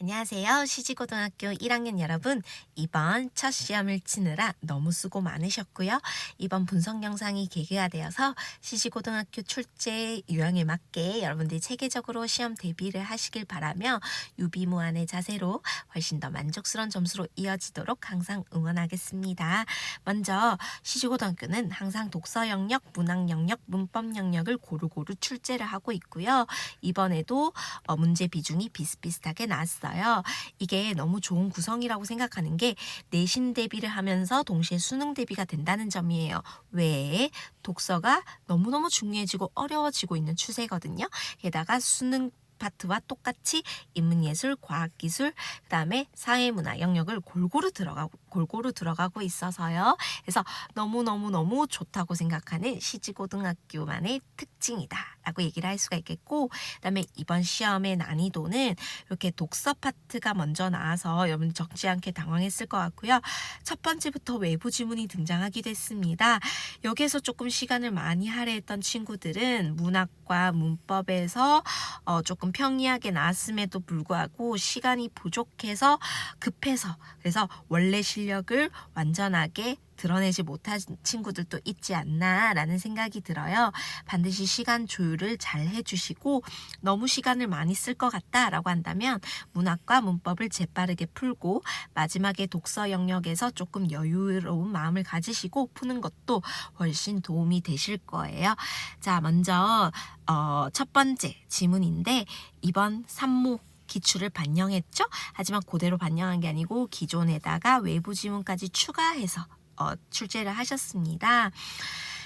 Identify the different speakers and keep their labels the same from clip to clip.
Speaker 1: 안녕하세요. 시지고등학교 1학년 여러분. 이번 첫 시험을 치느라 너무 수고 많으셨고요. 이번 분석 영상이 계기가 되어서 시지고등학교 출제 유형에 맞게 여러분들이 체계적으로 시험 대비를 하시길 바라며 유비무한의 자세로 훨씬 더 만족스러운 점수로 이어지도록 항상 응원하겠습니다. 먼저 시지고등학교는 항상 독서 영역, 문학 영역, 문법 영역을 고루고루 출제를 하고 있고요. 이번에도 어, 문제 비중이 비슷비슷하게 나왔 어요. 이게 너무 좋은 구성이라고 생각하는 게 내신 대비를 하면서 동시에 수능 대비가 된다는 점이에요. 왜? 독서가 너무너무 중요해지고 어려워지고 있는 추세거든요. 게다가 수능 파트와 똑같이 인문예술, 과학기술, 그다음에 사회문화 영역을 골고루 들어가고 골고루 들어가고 있어서요. 그래서 너무 너무 너무 좋다고 생각하는 시지고등학교만의 특 징이다라고 얘기를 할 수가 있겠고, 그다음에 이번 시험의 난이도는 이렇게 독서 파트가 먼저 나와서 여러분 적지 않게 당황했을 것 같고요. 첫 번째부터 외부 지문이 등장하기도 했습니다. 여기에서 조금 시간을 많이 할애했던 친구들은 문학과 문법에서 어, 조금 평이하게 나왔음에도 불구하고 시간이 부족해서 급해서 그래서 원래 실력을 완전하게 드러내지 못한 친구들도 있지 않나라는 생각이 들어요. 반드시 시간 조율을 잘 해주시고 너무 시간을 많이 쓸 것 같다라고 한다면 문학과 문법을 재빠르게 풀고 마지막에 독서 영역에서 조금 여유로운 마음을 가지시고 푸는 것도 훨씬 도움이 되실 거예요. 자, 먼저 어, 첫 번째 지문인데 이번 산모 기출을 반영했죠. 하지만 그대로 반영한 게 아니고 기존에다가 외부 지문까지 추가해서 어, 출제를 하셨습니다.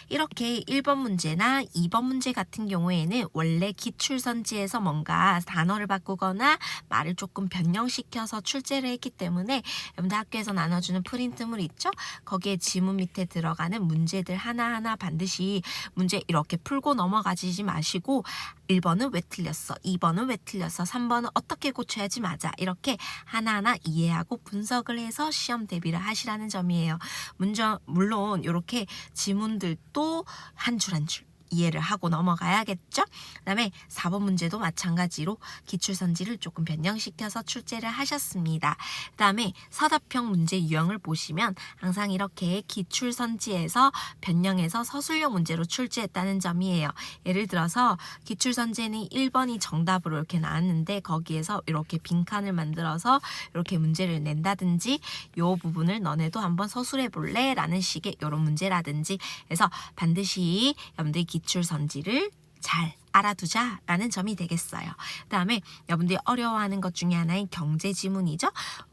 Speaker 1: 이렇게 1번 문제나 2번 문제 같은 경우에는 원래 기출선지에서 뭔가 단어를 바꾸거나 말을 조금 변형시켜서 출제를 했기 때문에 여러분들 학교에서 나눠주는 프린트물 있죠? 거기에 지문 밑에 들어가는 문제들 하나하나 반드시 문제 이렇게 풀고 넘어가지 마시고 1번은 왜 틀렸어? 2번은 왜 틀렸어? 3번은 어떻게 고쳐야지 맞아? 이렇게 하나하나 이해하고 분석을 해서 시험 대비를 하시라는 점이에요. 문저, 물론 이렇게 지문들도 한 줄 한줄 이해를 하고 넘어가야겠죠? 그 다음에 4번 문제도 마찬가지로 기출선지를 조금 변형시켜서 출제를 하셨습니다. 그 다음에 서답형 문제 유형을 보시면 항상 이렇게 기출선지에서 변형해서 서술형 문제로 출제했다는 점이에요. 예를 들어서 기출선지에는 1번이 정답으로 이렇게 나왔는데 거기에서 이렇게 빈칸을 만들어서 이렇게 문제를 낸다든지 요 부분을 너네도 한번 서술해 볼래? 라는 식의 이런 문제라든지 해서 반드시 여러분들이 기출 선지를 잘 알아두자라는 점이 되겠어요. 그다음에 여러분들이 어려워하는 것 중에 하나인 경제 지문이죠.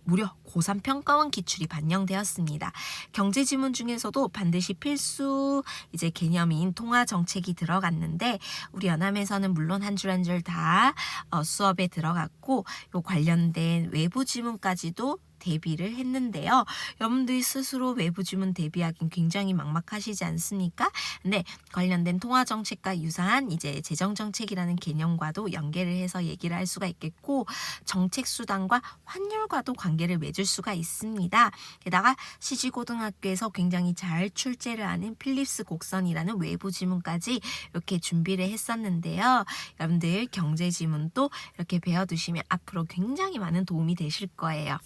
Speaker 1: 무려 고3 평가원 기출이 반영되었습니다. 경제 지문 중에서도 반드시 필수 이제 개념인 통화 정책이 들어갔는데 우리 연암에서는 물론 한 줄 한 줄다 어, 수업에 들어갔고 요 관련된 외부 지문까지도 대비를 했는데요. 여러분들이 스스로 외부 지문 대비하긴 굉장히 막막하시지 않습니까? 근데 관련된 통화 정책과 유사한 이제 재정 정책이라는 개념과도 연계를 해서 얘기를 할 수가 있겠고 정책 수단과 환율과도 관계를 맺을 수가 있습니다. 게다가 시지고등학교에서 굉장히 잘 출제를 하는 필립스 곡선이라는 외부 지문까지 이렇게 준비를 했었는데요. 여러분들 경제 지문도 이렇게 배워두시면 앞으로 굉장히 많은 도움이 되실 거예요.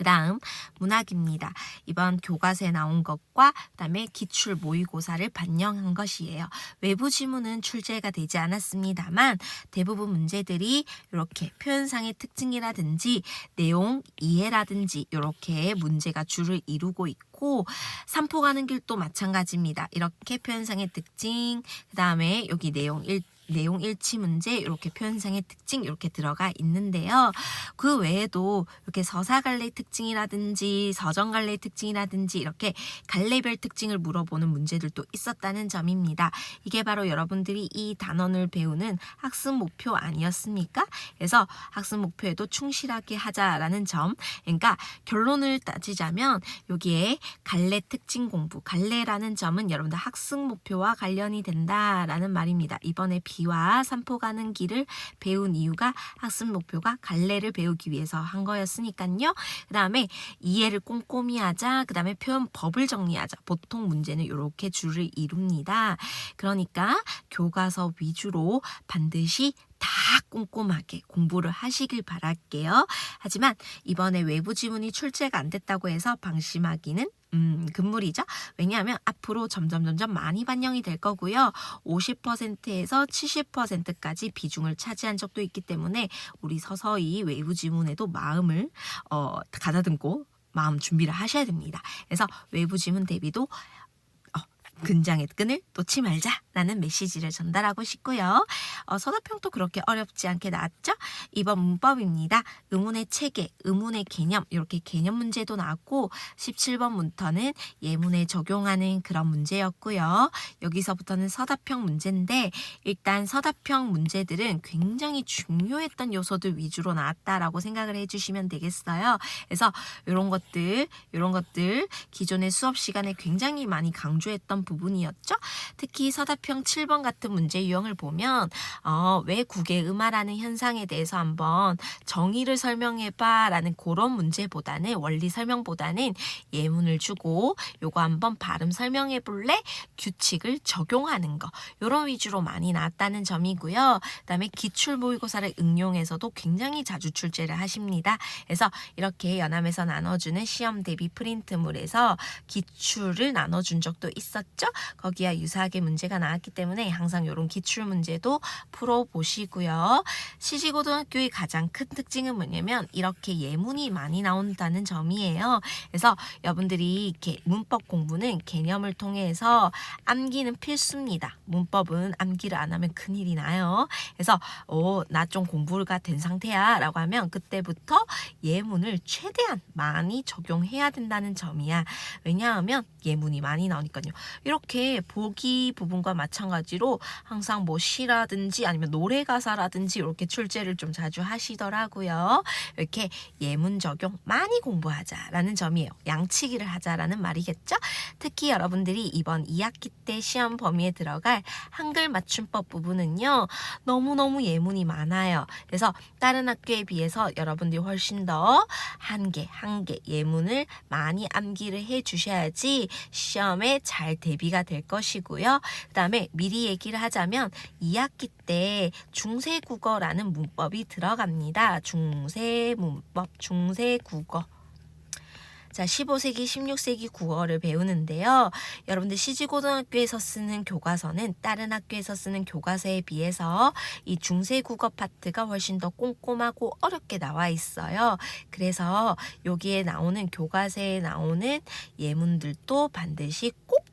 Speaker 1: 그 다음 문학입니다. 이번 교과서에 나온 것과 그 다음에 기출 모의고사를 반영한 것이에요. 외부 지문은 출제가 되지 않았습니다만 대부분 문제들이 이렇게 표현상의 특징이라든지 내용 이해라든지 이렇게 문제가 줄을 이루고 있고 삼포 가는 길도 마찬가지입니다. 이렇게 표현상의 특징, 그 다음에 여기 내용 일 내용 일치 문제 이렇게 표현상의 특징 이렇게 들어가 있는데요. 그 외에도 이렇게 서사갈래 특징이라든지 서정갈래 특징이라든지 이렇게 갈래별 특징을 물어보는 문제들도 있었다는 점입니다. 이게 바로 여러분들이 이 단원을 배우는 학습 목표 아니었습니까? 그래서 학습 목표에도 충실하게 하자라는 점. 그러니까 결론을 따지자면 여기에 갈래 특징 공부, 갈래라는 점은 여러분들 학습 목표와 관련이 된다라는 말입니다. 이번에 비 비와 산포 가는 길을 배운 이유가 학습 목표가 갈래를 배우기 위해서 한 거였으니까요. 그 다음에 이해를 꼼꼼히 하자. 그 다음에 표현법을 정리하자. 보통 문제는 이렇게 줄을 이룹니다. 그러니까 교과서 위주로 반드시 다 꼼꼼하게 공부를 하시길 바랄게요. 하지만 이번에 외부 지문이 출제가 안 됐다고 해서 방심하기는 음, 금물이죠. 왜냐하면 앞으로 점점 점점 많이 반영이 될 거고요. 50%에서 70%까지 비중을 차지한 적도 있기 때문에 우리 서서히 외부 지문에도 마음을 어, 가다듬고 마음 준비를 하셔야 됩니다. 그래서 외부 지문 대비도 어, 근장의 끈을 놓지 말자라는 메시지를 전달하고 싶고요. 어, 서답형도 그렇게 어렵지 않게 나왔죠? 이번 문법입니다. 의문의 체계, 의문의 개념 이렇게 개념 문제도 나왔고 17번 문터는 예문에 적용하는 그런 문제였고요. 여기서부터는 서답형 문제인데 일단 서답형 문제들은 굉장히 중요했던 요소들 위주로 나왔다라고 생각을 해주시면 되겠어요. 그래서 이런 것들, 이런 것들 기존의 수업 시간에 굉장히 많이 강조했던 부분이었죠. 특히 서답형 7번 같은 문제 유형을 보면 어, 왜 국의 음화라는 현상에 대해서 한번 정의를 설명해봐라는 그런 문제보다는 원리 설명보다는 예문을 주고 요거 한번 발음 설명해볼래? 규칙을 적용하는 거 요런 위주로 많이 나왔다는 점이고요. 그다음에 기출 모의고사를 응용해서도 굉장히 자주 출제를 하십니다. 그래서 이렇게 연암에서 나눠주는 시험 대비 프린트물에서 기출을 나눠준 적도 있었죠. 거기와 유사하게 문제가 나왔기 때문에 항상 이런 기출 문제도 풀어보시고요. 시시고등학교의 가장 큰 특징은 뭐냐면 이렇게 예문이 많이 나온다는 점이에요. 그래서 여러분들이 문법 공부는 개념을 통해서 암기는 필수입니다. 문법은 암기를 안 하면 큰일이 나요. 그래서 오, 나좀 공부가 된 상태야 라고 하면 그때부터 예문을 최대한 많이 적용해야 된다는 점이야. 왜냐하면 예문이 많이 나오니까요. 이렇게 보기 부분과 마찬가지로 항상 뭐 시라든지 아니면 노래 가사라든지 이렇게 출제를 좀 자주 하시더라고요. 이렇게 예문 적용 많이 공부하자라는 점이에요. 양치기를 하자라는 말이겠죠? 특히 여러분들이 이번 2학기 때 시험 범위에 들어갈 한글 맞춤법 부분은요. 너무너무 예문이 많아요. 그래서 다른 학교에 비해서 여러분들이 훨씬 더 한 개, 한 개 예문을 많이 암기를 해 주셔야지 시험에 잘 대비가 될 것이고요. 그 다음에 미리 얘기를 하자면 2학기 때 중세 국어라는 문법이 들어갑니다. 중세 문법, 중세 국어. 자, 15세기, 16세기 국어를 배우는데요. 여러분들 시지고등학교에서 쓰는 교과서는 다른 학교에서 쓰는 교과서에 비해서 이 중세 국어 파트가 훨씬 더 꼼꼼하고 어렵게 나와 있어요. 그래서 여기에 나오는 교과서에 나오는 예문들도 반드시 꼭꼭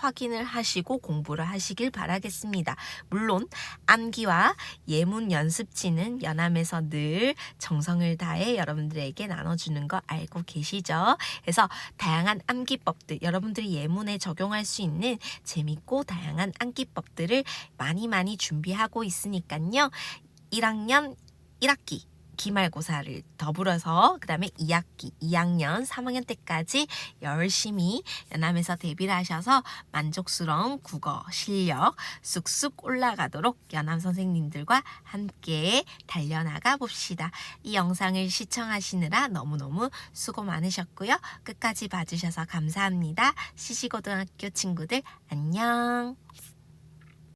Speaker 1: 확인을 하시고 공부를 하시길 바라겠습니다. 물론 암기와 예문 연습지는 연암에서 늘 정성을 다해 여러분들에게 나눠주는 거 알고 계시죠? 그래서 다양한 암기법들 여러분들이 예문에 적용할 수 있는 재밌고 다양한 암기법들을 많이 많이 준비하고 있으니까요. 1학년 1학기 기말고사를 더불어서 그 다음에 2학기, 2학년, 3학년 때까지 열심히 연암에서 대비를 하셔서 만족스러운 국어 실력 쑥쑥 올라가도록 연암 선생님들과 함께 달려나가 봅시다. 이 영상을 시청하시느라 너무너무 수고 많으셨고요. 끝까지 봐주셔서 감사합니다. 시시고등학교 친구들 안녕.